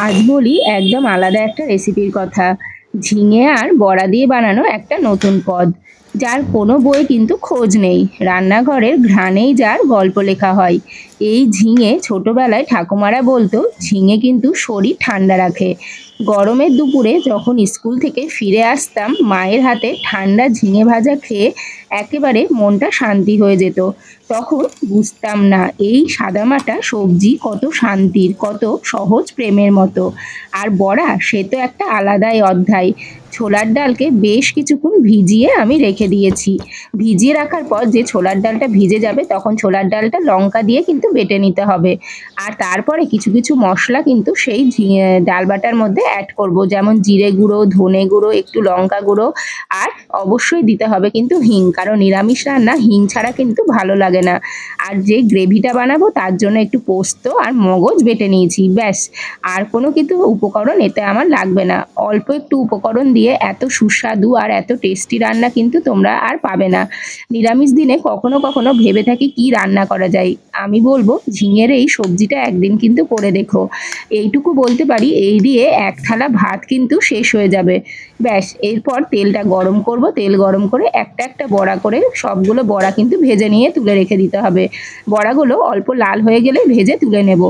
আজ বলি একদম আলাদা একটা রেসিপির কথা। ঝিঙে আর বড়া দিয়ে বানানো একটা নতুন পদ। যার কোনো বই কিন্তু খোঁজ নেই। রান্নাঘরের ঘ্রাণেই যার গল্প লেখা হয়। এই ঝিঙে ছোটবেলায় ঠাকুমারা বলতো, ঝিঙে কিন্তু শরীর ঠান্ডা রাখে। গরমের দুপুরে যখন স্কুল থেকে ফিরে আসতাম, মায়ের হাতে ঠান্ডা ঝিঙে ভাজা খেয়ে একেবারে মনটা শান্তি হয়ে যেত। তখন বুঝতাম না, এই সাদামাটা সবজি কত শান্তির, কত সহজ প্রেমের মতো। আর বড়া সে তো একটা আলাদাই অধ্যায়। ছোলার ডালকে বেশ কিছুক্ষণ ভিজিয়ে আমি রেখে দিয়েছি। ভিজিয়ে রাখার পর যে ছোলার ডালটা ভিজে যাবে, তখন ছোলার ডালটা লঙ্কা দিয়ে কিন্তু বেটে নিতে হবে। আর তারপরে কিছু কিছু মশলা কিন্তু সেই ডাল বাটার মধ্যে অ্যাড করব। যেমন জিরে গুঁড়ো, ধনে গুঁড়ো, একটু লঙ্কা গুঁড়ো আর অবশ্যই দিতে হবে কিন্তু হিং, কারণ নিরামিষ রান্না হিং ছাড়া কিন্তু ভালো লাগে না। আর যে গ্রেভিটা বানাবো তার জন্য একটু পোস্ত আর মগজ বেটে নিয়েছি, ব্যাস। আর কোনো কিন্তু উপকরণ এতে আমার লাগবে না। অল্প একটু উপকরণ দিয়ে এত সুস্বাদু আর এত টেস্টি রান্না কিন্তু তোমরা আর পাবে না। নিরামিষ দিনে কখনো কখনো ভেবে থাকি কি রান্না করা যায়। আমি বলব, ঝিঙের এই সবজিটা একদিন কিন্তু করে দেখো। এইটুকু বলতে পারি, এই দিয়ে এক থালা ভাত কিন্তু শেষ হয়ে যাবে। ব্যাস, এরপর তেলটা গরম করব। তেল গরম করে একটা একটা বড়া করে সবগুলো বড়া কিন্তু ভেজে নিয়ে তুলে রেখে দিতে হবে। বড়াগুলো অল্প লাল হয়ে গেলে ভেজে তুলে নেব।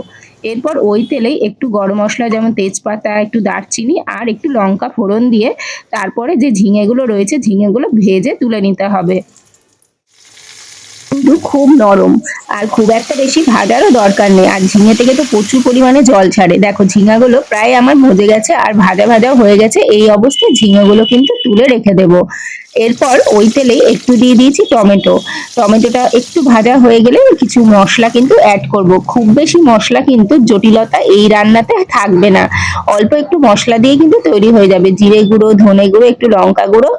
এরপর ওই তেলেই একটু গরম মশলা, যেমন তেজপাতা, একটু দারচিনি আর একটু লঙ্কা ফোড়ন দিয়ে তারপরে যে ঝিঙেগুলো রয়েছে, ঝিঙেগুলো ভেজে তুলে নিতে হবে। কিন্তু খুব নরম আর খুব একটা বেশি ভাজারও দরকার নেই। আর ঝিঙে থেকে তো প্রচুর পরিমাণে জল ছাড়ে। দেখো, ঝিঙাগুলো প্রায় আমার মজে গেছে আর ভাজা ভাজাও হয়ে গেছে। এই অবস্থায় ঝিঙেগুলো কিন্তু তুলে রেখে দেবো। এরপর ওই তেলে একটু দিয়ে দিয়েছি টমেটো। টমেটোটা একটু ভাজা হয়ে গেলে কিছু মশলা কিন্তু অ্যাড করব। খুব বেশি মশলা কিন্তু জটিলতা এই রান্নাতে থাকবে না। অল্প একটু মশলা দিয়ে কিন্তু তৈরি হয়ে যাবে। জিরে গুঁড়ো, ধনে গুঁড়ো, একটু লঙ্কা গুঁড়ো,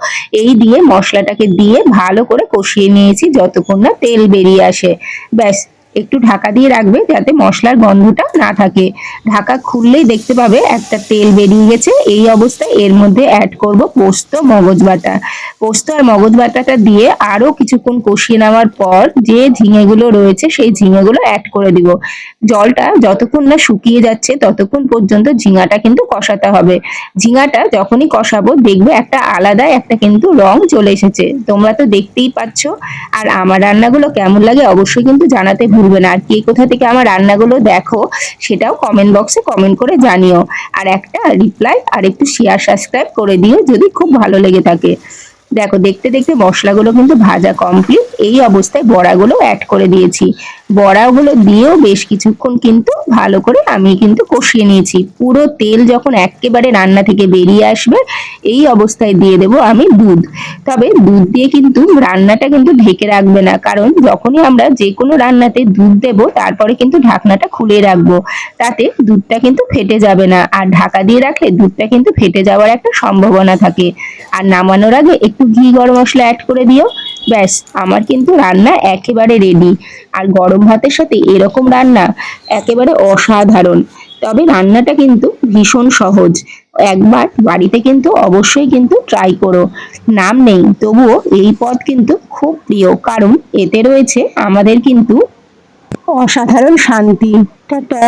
এই দিয়ে মশলাটাকে দিয়ে ভালো করে কষিয়ে নিয়েছি যতক্ষণ না তেল বেরিয়ে আসে। ব্যাস। একটু ঢাকা দিয়ে রাখবে যাতে মশলার গন্ধটা না থাকে। ঢাকা খুললেই দেখতে পাবে একটা তেল বেরিয়ে গেছে। এই অবস্থায় এর মধ্যে অ্যাড করব পোস্ত, মগজ বাটা। পোস্ত আর মগজ বাটাটা দিয়ে আরও কিছুক্ষণ কষিয়ে নেওয়ার পর যে ঝিঙেগুলো রয়েছে সেই ঝিঙেগুলো অ্যাড করে দিব। জলটা যতক্ষণ না শুকিয়ে যাচ্ছে ততক্ষণ পর্যন্ত ঝিঙাটা কিন্তু কষাতে হবে। ঝিঙাটা যখনই কষাবো দেখবে একটা আলাদা একটা কিন্তু রং চলে এসেছে। তোমরা তো দেখতেই পাচ্ছ। আর আমার রান্নাগুলো কেমন লাগে অবশ্যই কিন্তু জানাতে ভুলবে না। আর কে কোথা থেকে আমার রান্নাগুলো দেখো, সেটাও কমেন্ট বক্সে কমেন্ট করে জানিও। আর একটা রিপ্লাই আর একটু শেয়ার সাবস্ক্রাইব করে দিও যদি খুব ভালো লেগে থাকে। দেখো, দেখতে দেখতে মশলাগুলো কিন্তু ভাজা কমপ্লিট এই অবস্থায় বড়াগুলো অ্যাড করে দিয়েছি। বড়াগুলো দিয়েও বেশ কিছুক্ষণ কিন্তু ভালো করে আমি কিন্তু কষিয়ে নিয়েছি। পুরো তেল যখন একেবারে রান্না থেকে বেরিয়ে আসবে, এই অবস্থায় দিয়ে দেবো আমি দুধ। তবে দুধ দিয়ে কিন্তু রান্নাটা কিন্তু ঢেকে রাখবে না, কারণ যখনই আমরা যে কোনো রান্নাতে দুধ দেব, তারপরে কিন্তু ঢাকনাটা খুলে রাখব। তাতে দুধটা কিন্তু ফেটে যাবে না, আর ঢাকা দিয়ে রাখলে দুধটা কিন্তু ফেটে যাওয়ার একটা সম্ভাবনা থাকে। আর নামানোর আগে একটু ঘি গরম মশলা অ্যাড করে দিও ব্যাস, আমার কিন্তু রান্না একেবারে রেডি আর গরম ভাতের সাথে এরকম রান্না একেবারে অসাধারণ। তবে রান্নাটা কিন্তু ভীষণ সহজ। একবার বাড়িতে কিন্তু অবশ্যই কিন্তু ট্রাই করো। নাম নেই, তবুও এই পদ কিন্তু খুব প্রিয়। কারণ এতে রয়েছে আমাদের কিন্তু অসাধারণ শান্তি। টাটা!